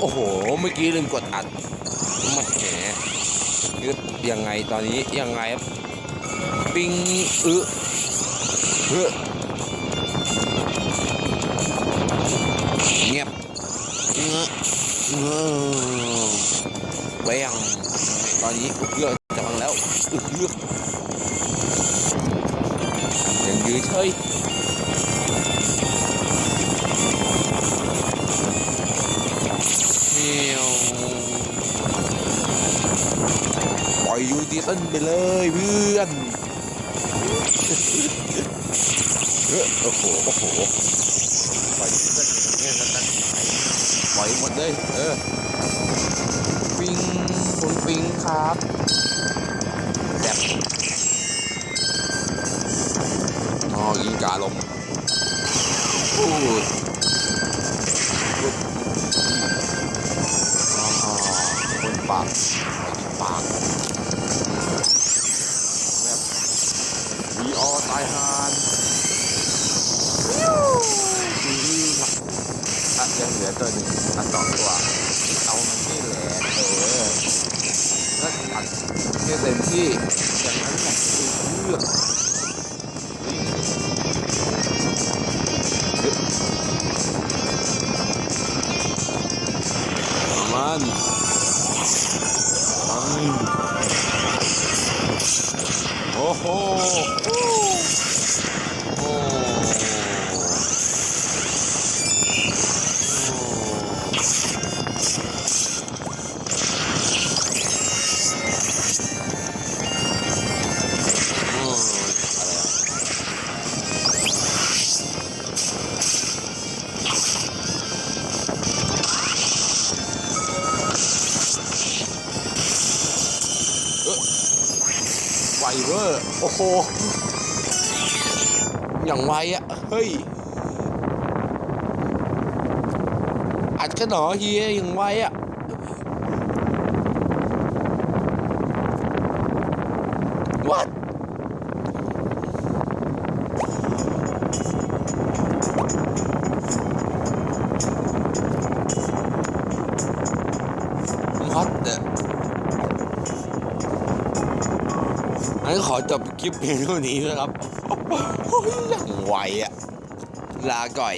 โอ้โห เมื่อกี้ลืมกดอัดมาแหมยึดยังไงตอนนี้ยังไงครับปิงอึเฮ้อเงียบเงอะเงอะแหวงตอนนี้อึเลือกจะพังแล้วอึเลือกยังยืนเฉย อยยูดีสันไปเลยเพื่อนเออโอ้โหโอ้โหปล่อยยูดีสันเนี่ยสันสันปล่อยหมดเลยเออฟิงคุณฟิงครับแบบอ๋อยิงกาลมพูดอ่าคนปาก ตายหานอะยังเหลือตัวหนึ่งอันสองตัว เอามันที่แหลกเออแล้วอัดให้เต็มที่อย่างนั้นแหละคือเลือกมันมันโอ้โห ไวเวอร์ โอ้โห อย่างไวอะเฮ้ย อัดกันเหนอเฮียอย่างไวอะวัด งั้นขอจบคลิปเพียงเท่านี้นะครับยังไหวอะลาก่อย